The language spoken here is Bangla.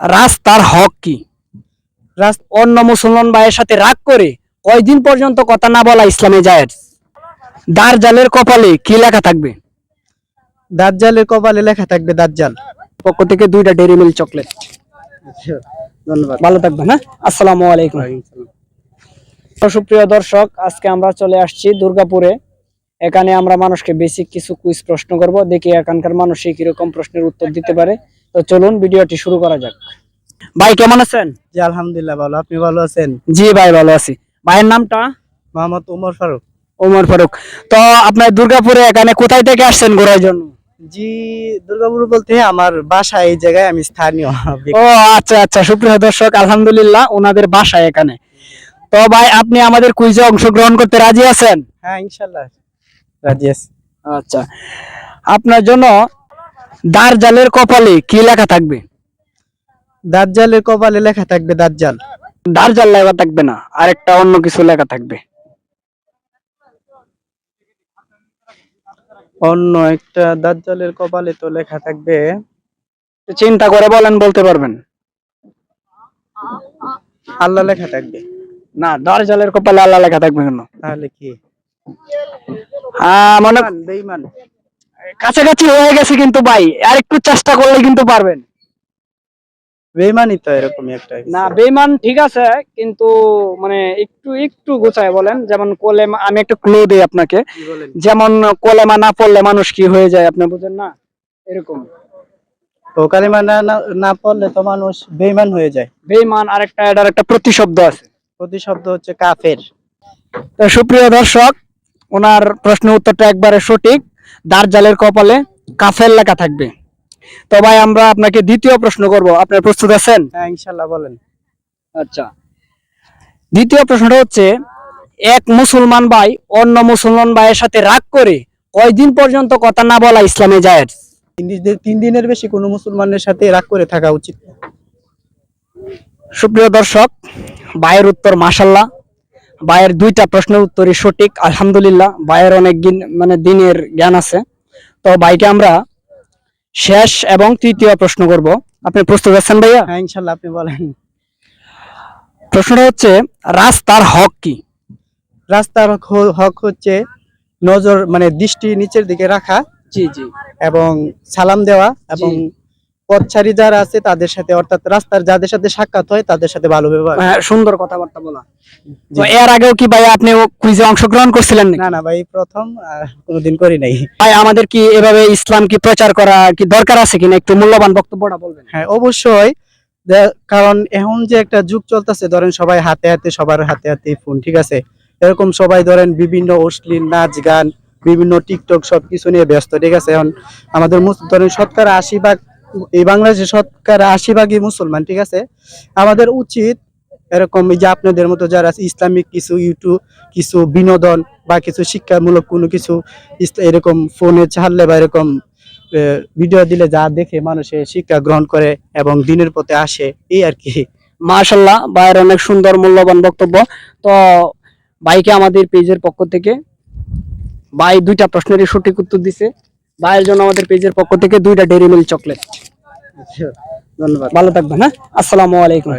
রাস্তার হক কি? অন্য মুসলমান ভাইয়ের সাথে রাগ করে কয়দিন পর্যন্ত কথা না বলা ইসলামে জায়েজ? দারজালের কপালে কি লেখা থাকবে? দাজ্জালের কপালে লেখা থাকবে দাজ্জাল। পক্ষ থেকে দুইটা ডেরি মিল্ক চকলেট ধন্যবাদ। ভালো থাকবেন হ্যাঁ? আসসালামু আলাইকুম। সুপ্রিয় দর্শক আজকে আমরা চলে আসছি দুর্গাপুরে। এখানে আমরা মানুষকে বেসিক কিছু কুইজ প্রশ্ন করব। দেখি এখানকার মানুষ কীরকম প্রশ্নের উত্তর দিতে পারে। তো চলুন ভিডিওটি শুরু করা যাক। ভাই কেমন আছেন? জি আলহামদুলিল্লাহ ভালো। আপনি ভালো আছেন? জি ভাই ভালো আছি। ভাইয়ের নামটা? মোহাম্মদ উমর ফারুক। ওমর ফারুক। তো আপনার দুর্গাপুরে এখানে কোথায় থেকে আসছেন ঘোরার জন্য? জি দুর্গাপুর বলতে আমার বাসা এই জায়গায় আমি স্থানীয়। ও আচ্ছা আচ্ছা সুপ্রিয় দর্শক আলহামদুলিল্লাহ ওনাদের বাসা এখানে। তো ভাই আপনি আমাদের কুইজে অংশগ্রহণ করতে রাজি আছেন? হ্যাঁ ইনশাল্লাহ রাজি আছি। আচ্ছা। আপনার জন্য দারজালের কপালে কি লেখা থাকবে? দাজ্জালের কপালে লেখা থাকবে দাজ্জাল দারজাল লেখা থাকবে না আরেকটা অন্য কিছু লেখা থাকবে। অন্য একটা দাজ্জালের কপালে তো লেখা থাকবে। চিন্তা করে বলেন বলতে পারবেন? আল্লাহ লেখা থাকবে। না দারজালের কপালে আল্লাহ লেখা থাকবে কেন? তাহলে কি? আহ, মানে বেঈমান। কাছাকাছি হয়ে গেছে কিন্তু ভাই আর একটু চেষ্টা করলে কিন্তু পারবেন। বেঈমানই তো এরকমই একটা না বেমান ঠিক আছে কিন্তু মানে একটু একটু গোছায় বলেন। যেমন কোলেমা আমি একটা ক্লু দিই আপনাকে। যেমন কোলেমা না পড়লে মানুষ কি হয়ে যায় আপনি বুঝেন না? এরকম। তো কালিমা না না- পড়লে তো মানুষ বেঈমান হয়ে যায়। বেমান আরেকটা এটার একটা প্রতিশব্দ আছে। প্রতিশব্দ হচ্ছে কাফের। তো সুপ্রিয় দর্শক ওনার প্রশ্নের উত্তরটা একবারে সঠিক। দারজালের কপালে কাফের লেখা থাকবে। তো ভাই আমরা আপনাকে দ্বিতীয় প্রশ্ন করব। আপনার প্রস্তুত আছেন? হ্যাঁ ইনশাল্লাহ বলেন। আচ্ছা। দ্বিতীয় প্রশ্নটা হচ্ছে এক মুসলমান ভাই অন্য মুসলমান ভাইয়ের সাথে রাগ করে কয়দিন পর্যন্ত কথা না বলা ইসলামে জায়েজ? তিন দিনের বেশি কোনো মুসলমানের সাথে রাগ করে থাকা উচিত সুপ্রিয় দর্শক ভাইয়ের উত্তর মাসাল্লাহ ভাইয়ের দুইটা প্রশ্নের উত্তরই সঠিক আলহামদুলিল্লাহ। ভাইয়ের অনেক দিন মানে দিনের জ্ঞান আছে। তো ভাইকে আমরা শেষ এবং তৃতীয় প্রশ্ন করব। আপনি প্রস্তুত আছেন ভাইয়া? হ্যাঁ ইনশাল্লাহ আপনি বলেন। প্রশ্নটা হচ্ছে রাস্তার হক কি? রাস্তার হক হচ্ছে নজর মানে দৃষ্টি নিচের দিকে রাখা জি জি। এবং সালাম দেওয়া এবং। পথচারী যারা আছে তাদের সাথে অর্থাৎ রাস্তার যাদের সাথে সাক্ষাৎ হয় তাদের সাথে ভালো ব্যবহার। হ্যাঁ, সুন্দর কথাবার্তা বলা। এর আগেও কি ভাই আপনি কুইজে অংশগ্রহণ করছিলেন না না ভাই প্রথম কোনোদিন করি নাই। ভাই আমাদের কি এভাবে ইসলাম কি প্রচার করা কি দরকার আছে কিনা? একটু মূল্যবান বক্তব্যটা বলবেন। হ্যাঁ অবশ্যই। কারণ এখন যে একটা যুগ চলতেছে ধরেন সবাই হাতে হাতে সবার হাতে হাতে ফোন ঠিক আছে? এরকম সবাই ধরেন বিভিন্ন অশ্লীল নাচ গান বিভিন্ন টিকটক সবকিছু নিয়ে ব্যস্ত ঠিক আছে? এখন আমাদের ধরেন শতকরা আশি ভাগ এই বাংলাদেশে শতকরা আশি ভাগই মুসলমান, ঠিক আছে? আমাদের উচিত এরকম যে আপনাদের মতো যারা ইসলামিক কিছু ইউটিউব, কিছু বিনোদন বা কিছু শিক্ষামূলক কোনো কিছু এরকম ফোনে ছাড়লে বা এরকম ভিডিও দিলে যা দেখে মানুষে শিক্ষা গ্রহণ করে এবং দিনের পথে আসে, এই আর কি। মাশাল্লাহ ভাইয়ের অনেক সুন্দর মূল্যবান বক্তব্য। তো ভাইকে আমাদের পেজের পক্ষ থেকে ভাই দুইটা প্রশ্নেরই সঠিক উত্তর দিছে। ভাইয়ের জন্য আমাদের পেজের পক্ষ থেকে দুইটা ডেরি মিল্ক চকলেট ধন্যবাদ। ভালো থাকবেন হ্যাঁ? আসসালামু আলাইকুম।